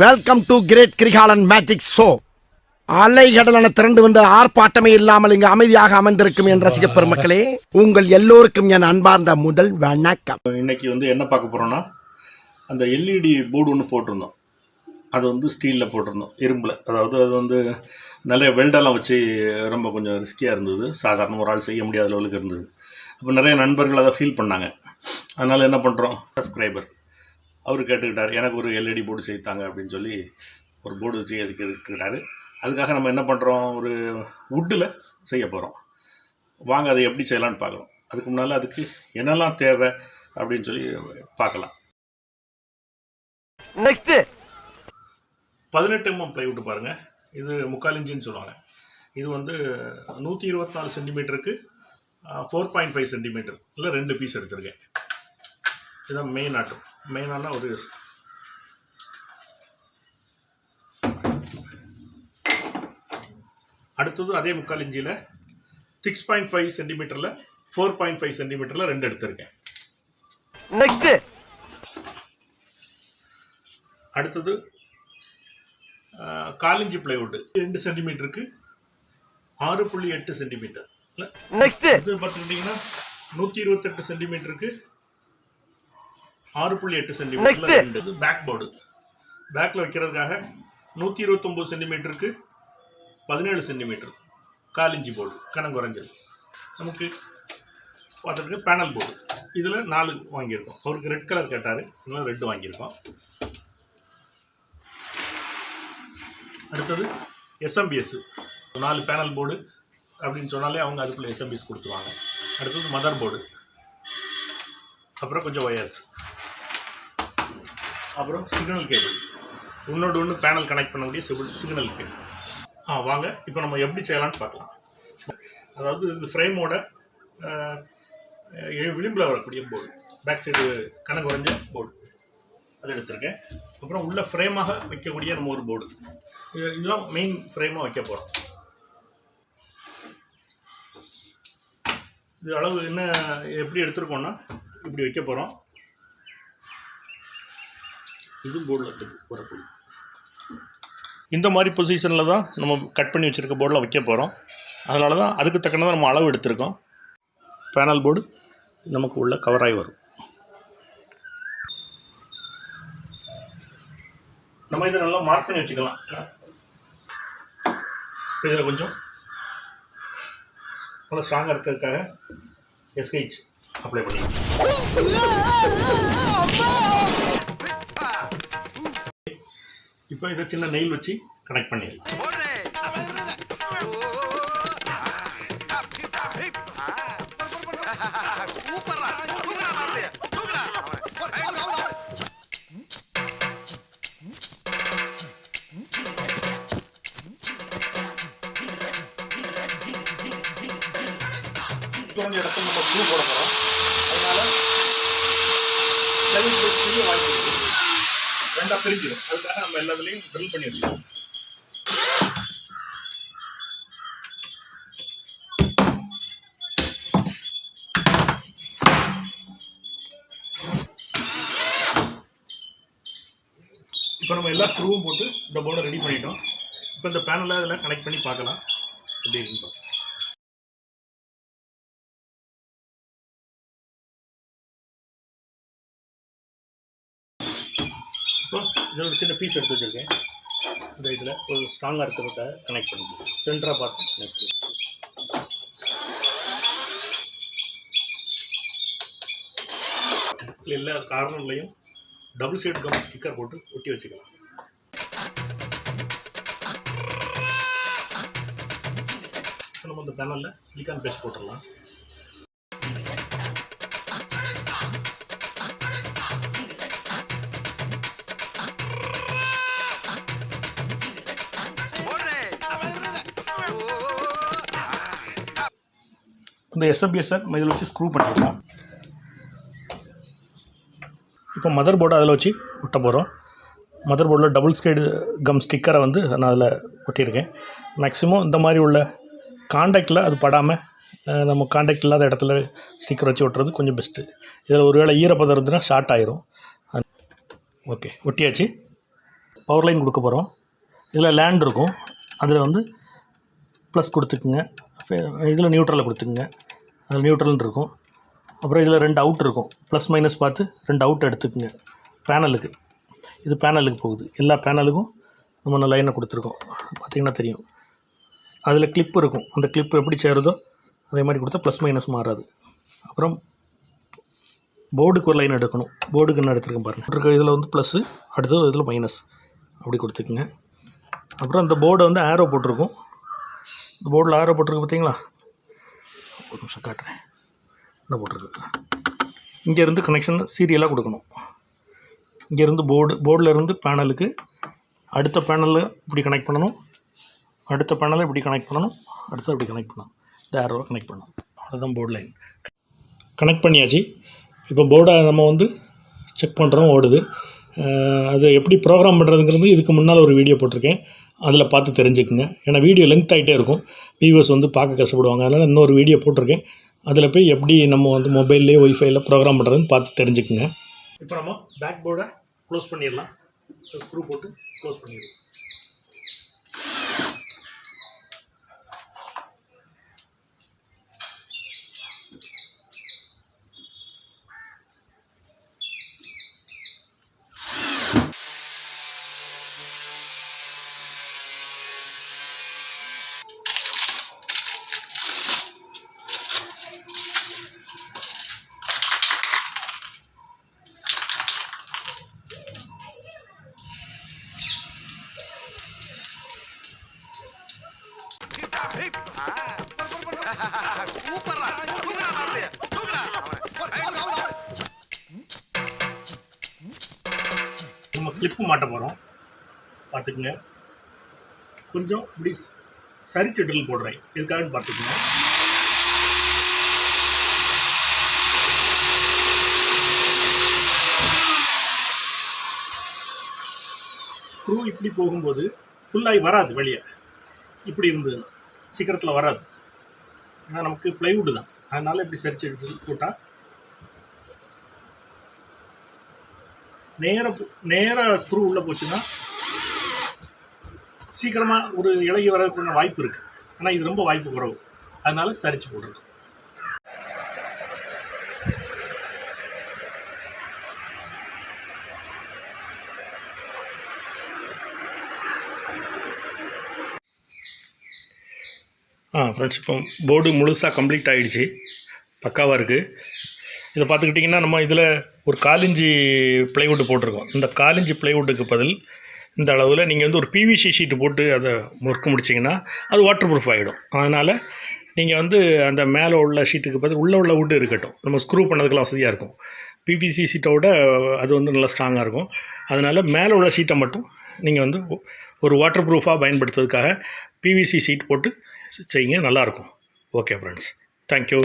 Welcome to great Kirikalan magic show அலைகடலான திரண்டு வந்து ஆர்ப்பாட்டமே இல்லாமல் இங்கு அமைதியாக அமர்ந்திருக்கும் என் ரசிக பெருமக்களே உங்கள் எல்லோருக்கும் என் அன்பார்ந்த முதல் வணக்கம். இன்னைக்கு வந்து என்ன பார்க்க போகிறோன்னா அந்த எல்இடி போர்டு ஒன்று போட்டிருந்தோம். அது வந்து ஸ்டீலில் போட்டிருந்தோம் இரும்பில். அதாவது அது வந்து நிறைய வெல்டெல்லாம் வச்சு ரொம்ப கொஞ்சம் ரிஸ்கியாக இருந்தது. சாதாரண ஒரு ஆள் செய்ய முடியாத லெவலுக்கு இருந்தது. அப்போ நிறைய நண்பர்கள் அதை ஃபீல் பண்ணாங்க. அதனால் என்ன பண்ணுறோம் சப்ஸ்கிரைபர் அவர் கேட்டுக்கிட்டார் எனக்கு ஒரு எல்இடி போர்டு செய்தாங்க அப்படின்னு சொல்லி ஒரு போர்டு செய்ய கேட்டுக்கிட்டாரு அதுக்காக நம்ம என்ன பண்ணுறோம் ஒரு வுட்டில் செய்ய போகிறோம் வாங்க அதை எப்படி செய்யலாம்னு பார்க்குறோம். அதுக்கு முன்னால் அதுக்கு என்னெல்லாம் தேவை அப்படின்னு சொல்லி பார்க்கலாம். நெக்ஸ்ட் பதினெட்டு எம்எம் ப்ளைவுட் பாருங்கள் இது முக்கால் இன்ச்சுன்னு சொல்லுவாங்க. இது வந்து நூற்றி இருபத்தி நாலு சென்டிமீட்டருக்கு ஃபோர் பாயிண்ட் ஃபைவ் சென்டிமீட்டர் இல்லை ரெண்டு பீஸ் எடுத்திருக்கேன். இதுதான் மெயின் ஆட்டம். மெயினான ஒரு அடுத்தது அதே முக்கால் இன்ச்சில் சிக்ஸ் பாயிண்ட் ஃபைவ் சென்டிமீட்டரில் ஃபோர் பாயிண்ட் ஃபைவ் சென்டிமீட்டரில் ரெண்டு எடுத்திருக்கேன். நெக்ஸ்ட் அடுத்தது காலிஞ்சி பிளைவுட் ரெண்டு சென்டிமீட்டருக்கு ஆறு புள்ளி எட்டு சென்டிமீட்டர் இல்லை நெக்ஸ்ட் இது பார்த்துக்கிட்டிங்கன்னா நூற்றி இருபத்தெட்டு சென்டிமீட்டருக்கு ஆறு புள்ளி எட்டு சென்டிமீட்டர். ரெண்டு. பேக் போர்டு பேக்கில் வைக்கிறதுக்காக நூற்றி இருபத்தொம்போது சென்டிமீட்டருக்கு பதினேழு சென்டிமீட்டர் காலிஞ்சி போர்டு கணம் குறைஞ்சது. நமக்கு பார்த்துட்டு பேனல் போர்டு இதில் நாலு வாங்கியிருக்கோம். அவருக்கு ரெட் கலர் கேட்டார். அதனால ரெட்டு வாங்கியிருக்கோம். அடுத்தது எஸ்எம்பிஎஸ் நாலு பேனல் போர்டு அப்படின்னு சொன்னாலே அவங்க அதுக்குள்ளே எஸ்எம்பிஎஸ் கொடுத்துருவாங்க. அடுத்தது மதர் போர்டு அப்புறம் கொஞ்சம் ஒயர்ஸ் அப்புறம் சிக்னல் கேபிள் ஒன்றோடு ஒன்று பேனல் கனெக்ட் பண்ணக்கூடிய சிபிள் சிக்னல் கேபிள் ஆ வாங்க. இப்போ நம்ம எப்படி செய்யலாம்னு பார்க்கலாம். அதாவது இந்த ஃப்ரேமோட விளிம்பில் வரக்கூடிய போர்டு பேக் சைடு கணக்கு குறைஞ்ச போர்டு அதை எடுத்திருக்கேன். அப்புறம் உள்ள ஃப்ரேமாக வைக்கக்கூடிய நம்ம ஒரு போர்டு இது- இதுதான் மெயின் ஃப்ரேமாக வைக்க போகிறோம் இது அளவு என்ன எப்படி எடுத்திருக்கோம்னா இப்படி வைக்க போகிறோம் இது போர்டில் இருக்குது வரக்கூடிய இந்த மாதிரி பொசிஷனில் தான் நம்ம கட் பண்ணி வச்சுருக்க போர்டில் வைக்க போகிறோம் அதனால தான் அதுக்கு தக்கனதாக நம்ம அளவு எடுத்திருக்கோம். பேனல் போர்டு நமக்கு உள்ள கவராகி வரும். நம்ம இதை நல்லா மார்க் பண்ணி வச்சுக்கலாம். இதில் கொஞ்சம் நல்லா ஸ்ட்ராங்காக இருக்கிறதுக்காக எஸ்ஹெச் அப்ளை பண்ணி இப்போ இதை சின்ன நெயில் வச்சு கனெக்ட் பண்ணிடலாம். இடத்துல நம்ம ப்ளூ போட போகிறோம் அதனால லைன் ப்ளூ பிரிஞ்சிடும் அதுக்காக நம்ம எல்லாத்துலேயும் ட்ரில் பண்ணி வச்சுக்கோம் இப்போ நம்ம எல்லா ஸ்க்ரூவும் போட்டு இந்த போர்டை ரெடி பண்ணிட்டோம். இப்போ இந்த பேனலில் அதெல்லாம் கனெக்ட் பண்ணி பார்க்கலாம். எப்படி இருக்குன்னு இதில் ஒரு சின்ன பீஸ் எடுத்து வச்சுருக்கேன். இந்த இதில் ஒரு ஸ்ட்ராங்காக இருக்கிறத கனெக்ட் பண்ணிக்கலாம் சென்டராக பார்த்து கனெக்ட் பண்ணி. எல்லா கார்னர்லையும் டபுள் சைடு கம் ஸ்டிக்கர் போட்டு ஒட்டி வச்சுக்கலாம். நம்ம இந்த பேனலில் சிலிக்கான் பேஸ்ட் போட்டுடலாம். இந்த எஸ்எம்பிஎஸ்ஸை இதில் வச்சு ஸ்க்ரூ பண்ணிக்கலாம் இப்போ மதர் போர்டை அதில் வச்சு ஒட்ட போகிறோம் மதர் போர்டில் டபுள் ஸ்கைடு கம் ஸ்டிக்கரை வந்து நான் அதில் ஒட்டியிருக்கேன். மேக்ஸிமம் இந்த மாதிரி உள்ள காண்டாக்டில் அது படாமல் நம்ம காண்டாக்ட் இல்லாத இடத்துல ஸ்டிக்கர் வச்சு ஒட்டுறது கொஞ்சம் பெஸ்ட்டு இதில் ஒருவேளை ஈரப்பதம் இருந்துன்னா ஷார்ட் ஆயிரும். ஓகே ஒட்டியாச்சு. பவர் லைன் கொடுக்க போகிறோம் இதில் லேண்ட் இருக்கும். அதில் வந்து ப்ளஸ் கொடுத்துக்குங்க. இதில் நியூட்ரலில் கொடுத்துக்குங்க. அதில் நியூட்ரல்னு இருக்கும். அப்புறம் இதில் ரெண்டு அவுட் இருக்கும். ப்ளஸ் மைனஸ் பார்த்து ரெண்டு அவுட் எடுத்துக்குங்க. பேனலுக்கு இது பேனலுக்கு போகுது. எல்லா பேனலுக்கும் நம்ம லைனை கொடுத்துருக்கோம். பார்த்தீங்கன்னா தெரியும். அதில் கிளிப்பு இருக்கும். அந்த கிளிப்பு எப்படி சேருதோ அதே மாதிரி கொடுத்தா ப்ளஸ் மைனஸ் மாறாது. அப்புறம் போர்டுக்கு ஒரு லைன் எடுக்கணும். போர்டுக்கு என்ன எடுத்துருக்கேன் பாருங்கள் இருக்க. இதில் வந்து ப்ளஸ்ஸு அடுத்தது இதில் மைனஸ் அப்படி கொடுத்துக்குங்க. அப்புறம் அந்த போர்டை வந்து ஆரோ போட்டிருக்கும். இந்த போர்டில் ஆரோ போட்டிருக்கு பார்த்தீங்களா? ஒரு நிமிஷம் காட்டுறேன். என்ன போட்டிருக்கு? இங்கேருந்து கனெக்ஷன் சீரியலாக கொடுக்கணும். இங்கேருந்து போர்டு போர்டிலேருந்து பேனலுக்கு அடுத்த பேனலில் இப்படி கனெக்ட் பண்ணணும். அடுத்த பேனலை இப்படி கனெக்ட் பண்ணணும். அடுத்து இப்படி கனெக்ட் பண்ணணும். இந்த ஆரோவை கனெக்ட் பண்ணணும். அதுதான் போர்டு லைன் கனெக்ட் பண்ணியாச்சு. இப்போ போர்டை நம்ம வந்து செக் பண்ணுறோம் ஓடுது. அது எப்படி ப்ரோக்ராம் பண்ணுறதுங்கிறது இதுக்கு முன்னால் ஒரு வீடியோ போட்டிருக்கேன். அதில் பார்த்து தெரிஞ்சுக்குங்க. ஏன்னா வீடியோ லென்த் ஆகிட்டே இருக்கும். வியூவர்ஸ் வந்து பார்க்க கஷ்டப்படுவாங்க. அதனால் இன்னொரு வீடியோ போட்டிருக்கேன். அதில் போய் எப்படி நம்ம வந்து மொபைல்லே ஒய்ஃபைல ப்ரோக்ராம் பண்ணுறதுன்னு பார்த்து தெரிஞ்சுக்குங்க. இப்போ நம்ம பேக் போர்டை க்ளோஸ் பண்ணிடலாம். ஸ்க்ரூ போட்டு க்ளோஸ் பண்ணிடலாம். நம்ம கிளிப்பு மாட்ட போகிறோம் பார்த்துக்குங்க. கொஞ்சம் இப்படி சரிச்சட்டில் போடுறேன். இதுக்காக பார்த்துக்குங்க. ஸ்க்ரூ இப்படி போகும்போது ஃபுல்லாகி வராது வெளியே. இப்படி இருந்தது சீக்கிரத்தில் வராது. ஏன்னா நமக்கு ப்ளைவுட் தான். அதனால் இப்படி சரிச்சு எடுத்து போட்டால் நேர நேராக ஸ்க்ரூ உள்ளே போச்சுன்னா சீக்கிரமாக ஒரு இலகி வரதுக்குள்ள வாய்ப்பு இருக்குது ஆனால் இது ரொம்ப வாய்ப்பு குறைவு. அதனால் சரிச்சு போடுறது ஆ ஃப்ரெண்ட்ஸ் இப்போ போர்டு முழுசாக கம்ப்ளீட் ஆகிடுச்சு பக்காவாக இருக்குது இதை பார்த்துக்கிட்டிங்கன்னா நம்ம இதில் ஒரு காலிஞ்சி ப்ளைவுட் போட்டிருக்கோம். இந்த காலிஞ்சி பிளைவுட்டுக்கு பதில் இந்த அளவில் நீங்கள் வந்து ஒரு பிவிசி ஷீட்டு போட்டு அதை ஒர்க் முடிச்சிங்கன்னா அது வாட்டர் ப்ரூஃப் ஆகிடும் அதனால் நீங்கள் வந்து அந்த மேலே உள்ள ஷீட்டுக்கு பதில் உள்ளே உள்ள விட்டு இருக்கட்டும். நம்ம ஸ்க்ரூ பண்ணதுக்கெல்லாம் வசதியாக இருக்கும். பிவிசி ஷீட்டோட அது வந்து நல்லா ஸ்ட்ராங்காக இருக்கும். அதனால் மேலே உள்ள ஷீட்டை மட்டும் நீங்கள் வந்து ஒரு வாட்டர் ப்ரூஃபாக பயன்படுத்துறதுக்காக பிவிசி ஷீட் போட்டு செய்யுங்க நல்லாயிருக்கும் ஓகே ஃப்ரெண்ட்ஸ் தேங்க்யூ